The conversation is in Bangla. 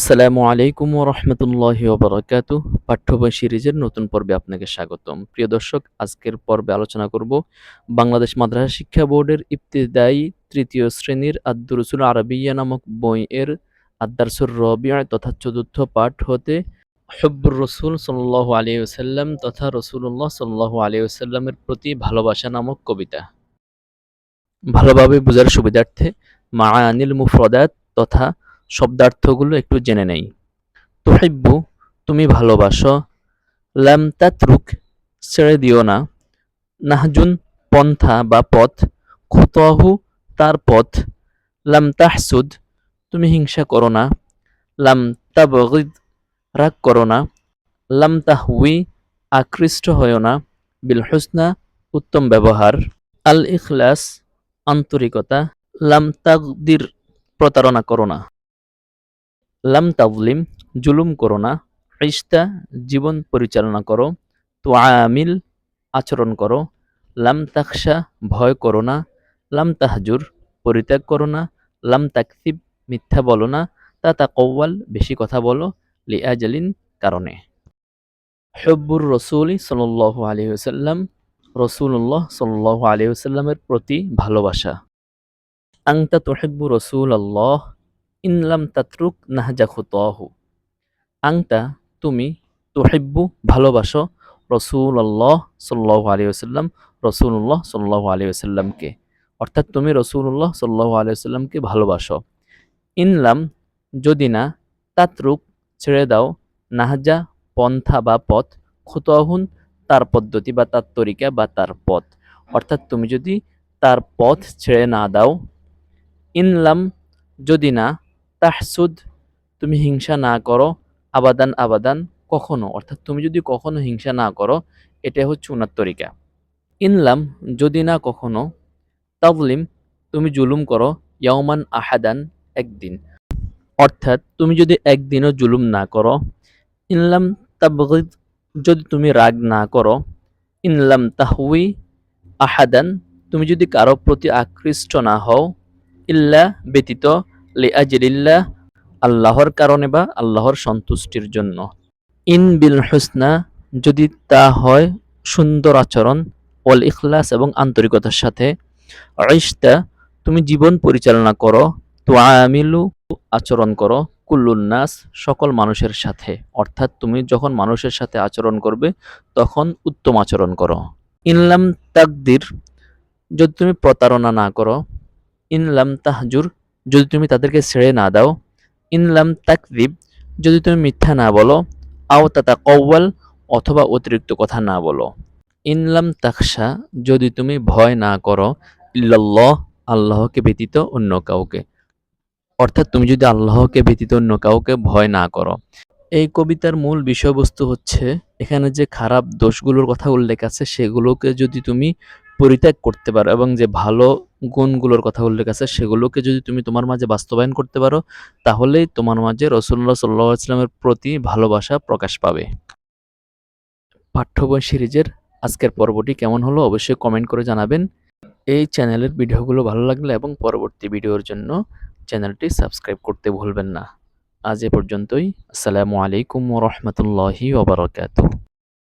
আসসালামু আলাইকুম রহমতুল্লাহি ওবরাকাতু পাঠ্য বই সিরিজের নতুন পর্বে আপনাকে স্বাগতম। প্রিয় দর্শক, আজকের পর্বে আলোচনা করব বাংলাদেশ মাদ্রাসা শিক্ষা বোর্ডের ইবতিদায়ী তৃতীয় শ্রেণির আদ্দুরসুল আরবিয়া নামক বই এর আদারসুর রবিয়া তথা চতুর্থ পাঠ হতে হব্বুর রসুল সাল্লাহ আলিয়াল্লাম তথা রসুল্লাহ সাল্লাহ আলিয়াল্লামের প্রতি ভালোবাসা নামক কবিতা। ভালোভাবে বোঝার সুবিধার্থে মা আনিল মুফরদাত তথা শব্দার্থগুলো একটু জেনে নেই। তুহিব্বু, তুমি ভালোবাসো। লাম তাতরুক, ছেড়ে দিও না। নাহজুন, পন্থা বা পথ। খুতহু, তার পথ। লাম তাহসুদ, তুমি হিংসা করো না। লাম তাবগিদ, রাগ করো না। লাম তাহউই, আকৃষ্ট হয়েও না। বিল উত্তম ব্যবহার। আল ইখলাস আন্তরিকতা। লাম তাকদির প্রতারণা করো না। লাম তাজলিম জুলুম করো না। ইস্তা জীবন পরিচালনা করো। তো আমিল আচরণ করো। লাম তাকসা ভয় করো না। লাম তাহাজুর, পরিত্যাগ করো না। লাম তাকসিব, মিথ্যা বলো না। তা তা কৌয়াল বেশি কথা বলো। লিয়াজালিন কারণে। হব্বুর রসুল সাল্লাহ আলহিহসাল্লাম রসুল্লাহ সাল্লাহ আলহিহসাল্লামের প্রতি ভালোবাসা। আংতা তোহেব্বু রসুল আল্লাহ ইনলাম তাতরুক নাহজা খুতহু। আংটা তুমি তোহেব্বু ভালোবাসো রসুল আল্লাহ সাল্লাহ আলিয়াল্লাম রসুল্লাহ সাল্লাহ আলিয়াল্লামকে অর্থাৎ তুমি রসুল্লাহ সাল্লাহ আলিয়াল্লামকে ভালোবাসো। ইনলাম যদি না তাতরুক ছেড়ে দাও নাহজা, পন্থা বা পথ, খুতহুন তার পদ্ধতি বা তার তরিকা বা তার পথ। অর্থাৎ তুমি যদি তার পথ ছেড়ে না দাও ইনলাম যদি না তাহসুদ, তুমি হিংসা না করো, আবাদান আবাদান, কখনো। অর্থাৎ তুমি যদি কখনো হিংসা না করো এটা হচ্ছে উনার তরিকা। ইনলাম যদি না কখনো, তাবলিম, তুমি জুলুম করো ইয়ামান আহাদান, একদিন। অর্থাৎ তুমি যদি একদিনও জুলুম না করো ইনলাম তাবগিদ, যদি তুমি রাগ না করো ইনলাম তাহুই আহাদান, তুমি যদি কারও প্রতি আকৃষ্ট না হও, ইল্লা ব্যতীত লিআজিলিল্লাহ, আল্লাহর কারণে বা আল্লাহর সন্তুষ্টির জন্য। ইন বিল হুসনা, যদি তা হয় সুন্দর আচরণ, ওয়াল ইখলাস এবং আন্তরিকতার সাথে। আইস্তা তুমি জীবন পরিচালনা করো তো আমিলু আচরণ করো কুল্লুন্নাস সকল মানুষের সাথে। অর্থাৎ তুমি যখন মানুষের সাথে আচরণ করবে, তখন উত্তম আচরণ করো। ইনলাম তাকদির, যদি তুমি প্রতারণা না করো ইনলাম তাহজুর যদি তুমি তাদেরকে ছেড়ে না দাও ইনলাম তাকদিব যদি তুমি মিথ্যা না বলো, আও তাতা কৌয়াল অথবা অতিরিক্ত কথা না বলো। ইনলাম তাকসা যদি তুমি ভয় না করো, ইল্লাল্লাহ, আল্লাহকে ব্যতীত অন্য কাউকে। অর্থাৎ তুমি যদি আল্লাহকে ব্যতীত অন্য কাউকে ভয় না করো। এই কবিতার মূল বিষয়বস্তু হচ্ছে, এখানে যে খারাপ দোষগুলোর কথা উল্লেখ আছে, সেগুলোকে যদি তুমি পরিত্যাগ করতে পারো এবং যে ভালো গুণগুলোর কথা উল্লেখ আছে সেগুলোকে যদি তুমি তোমার মাঝে বাস্তবায়ন করতে পারো, তাহলেই তোমার মাঝে রসুল্লাহ সাল্লাহ ইসলামের প্রতি ভালোবাসা প্রকাশ পাবে। পাঠ্য বই সিরিজের আজকের পর্বটি কেমন হলো অবশ্যই কমেন্ট করে জানাবেন। এই চ্যানেলের ভিডিওগুলো ভালো লাগলে এবং পরবর্তী ভিডিওর জন্য চ্যানেলটি সাবস্ক্রাইব করতে ভুলবেন না। আজ এ পর্যন্তই। আসসালামু আলাইকুম রহমতুল্লাহি ওবরাকাতু